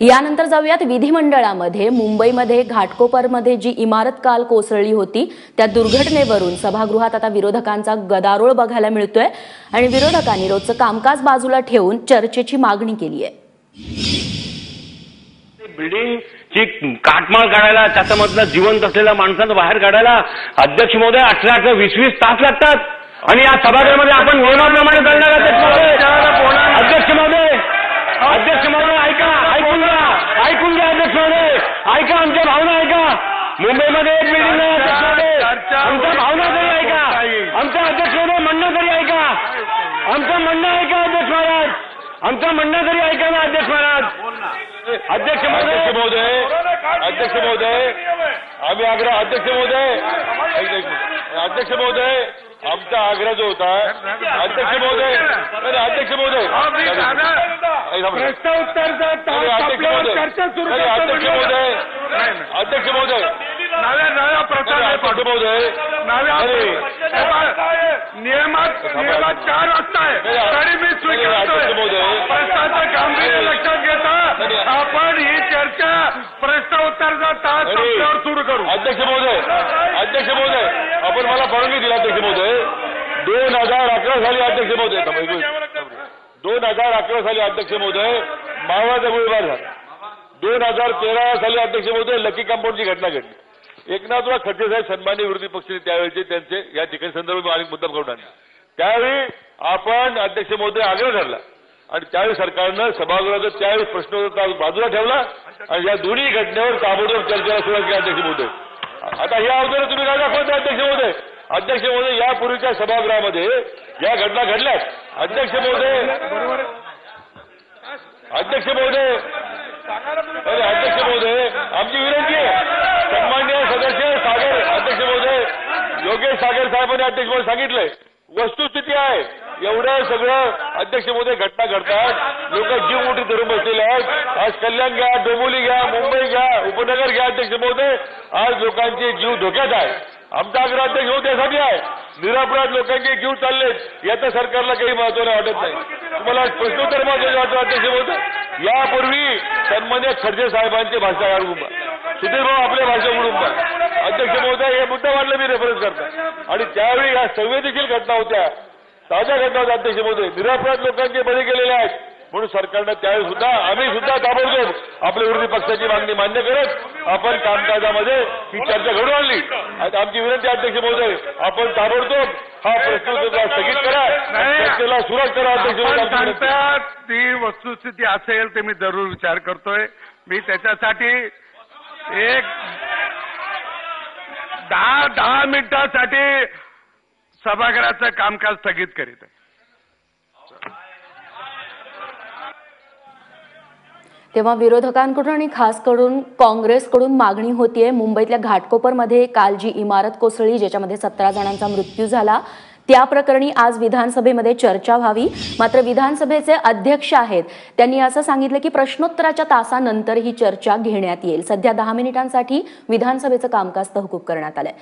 यानंतर जाऊयात विधिमंडळामध्ये. मुंबईमध्ये घाटकोपरमध्ये जी इमारत काल कोसळली होती त्या दुर्घटनेवरून सभागृहात आता विरोधकांचा गदारोळ बघायला मिळतोय आणि विरोधकांनी रोजचं कामकाज बाजूला ठेवून चर्चेची मागणी केली आहे. बिल्डिंग ची काटमाळ काढायला त्याच्यामधलं जिवंत असलेल्या माणसांना बाहेर काढायला अध्यक्ष महोदय अठरा अठरा वीस वीस तास लागतात. आणि या सभागृहामध्ये आपण अध्यक्ष महोदय अध्यक्ष मुंबईमध्ये एक बिल्डिंग आहे अध्यक्ष आमच्या भावना तरी ऐका आमच्या अध्यक्ष महोदय म्हणणं तरी ऐका आमचं म्हणणं ऐका अध्यक्ष महाराज? आमचं म्हणणं तरी ऐका ना अध्यक्ष महाराज? अध्यक्ष अध्यक्ष महोदय. अध्यक्ष महोदय. आम्ही आग्रह अध्यक्ष महोदय. अध्यक्ष महोदय आमचा आग्रह जो होता है अध्यक्ष महोदय. नाही, अध्यक्ष महोदय. प्रश्न तास अध्यक्ष महोदय. अध्यक्ष महोदय. अध्यक्ष महोदय. नियमात नियमात चार वाजता आहे तरी मी स्वीकारतोय. प्रश्नाचं गांभीर्य. लक्षात घेता. आपण ही चर्चा प्रश्न उत्तरचा तास. संपल्यावर सुरू करू. अध्यक्ष महोदय. अध्यक्ष महोदय. आपण मला परवानगी दिली अध्यक्ष महोदय. दोन हजार अकरा साली अध्यक्ष महोदय. दोन हजार अकरा साली अध्यक्ष महोदय. मावळाचा गोळीबार झाला. दोन हजार तेरा साली अध्यक्ष महोदय लकी कंपाऊंडची घटना घडली. एकनाथराव खडसे साहेब सन्मान्य विरोधी पक्षाचे त्यावेळेचे त्यांचे या ठिकाणी संदर्भात अनेक मुद्दा करून आणले. त्यावेळी आपण अध्यक्ष महोदय आग्रह धरला. आणि त्यावेळी सरकारनं सभागृहाचा त्यावेळी प्रश्न बाजूला ठेवला आणि या दोन्ही घटनेवर ताबडतोब चर्चेला सुरुवात केली अध्यक्ष महोदय. आता या अगोदर तुम्ही काय दाखवता अध्यक्ष महोदय? अध्यक्ष महोदय यापूर्वीच्या सभागृहामध्ये या घटना घडल्यात. अध्यक्ष महोदय अध्यक्ष महोदय अरे अध्यक्ष महोदय आमची विनंती आहे सन्मान्य सदस्य सागर अध्यक्ष महोदय योगेश साहेबांनी अध्यक्ष महोदय सांगितलंय. वस्तुस्थिती आहे. एवढं सगळं अध्यक्षमध्ये घटना घडतात. लोक जीव मोठी धरून बसलेले आहेत. आज कल्याण घ्या डोंबोली घ्या मुंबई घ्या उपनगर घ्या अध्यक्ष महोदय आज लोकांचे जीव धोक्यात आहे. आमचा आग्रह अध्यक्ष महोदय त्यासाठी आहे. निरापराध लोकांचे जीव चाललेत. याचं सरकारला काही महत्वानं वाटत नाही. तुम्हाला प्रश्नोत्तर महत्वाचं वाटतं अध्यक्ष महोदय यापूर्वी सन्मान्य खडसे साहेबांचे भाषा काढून सुधीर भाऊ आपल्या भाषा उडून अध्यक्ष महोदय हे मुद्दा मी रेफरन्स करतो. आणि त्यावेळी या संवेदनशील घटना होत्या. ताज्या घटना होत्या अध्यक्ष महोदय. निरापराध लोकांचे बळी गेलेले आहेत. म्हणून सरकारनं त्यावेळी सुद्धा आम्ही सुद्धा ताबडतोब आपल्या विरोधी पक्षाची मागणी मान्य करत आपण कामकाजामध्ये ही चर्चा घडून आणली. आणि आमची विनंती अध्यक्ष महोदय आपण ताबडतोब हा प्रश्न स्थगित करा. चर्चेला सुरुवात करा अध्यक्ष ती वस्तुस्थिती असेल ते मी जरूर विचार करतोय. मी त्याच्यासाठी एक दहा दहा मिनिटासाठी सभागृहाचं कामकाज स्थगित करीत आहे. तेव्हा विरोधकांकडून आणि खास करून काँग्रेसकडून मागणी होतीये. मुंबईतल्या घाटकोपरमध्ये काल जी इमारत कोसळली ज्याच्यामध्ये सतरा जणांचा मृत्यू झाला त्या प्रकरणी आज विधानसभेमध्ये चर्चा व्हावी. मात्र विधानसभेचे अध्यक्ष आहेत. त्यांनी असं सांगितलं की प्रश्नोत्तराच्या तासानंतर ही चर्चा घेण्यात येईल. सध्या दहा मिनिटांसाठी विधानसभेचं कामकाज तहकूब करण्यात आलंय.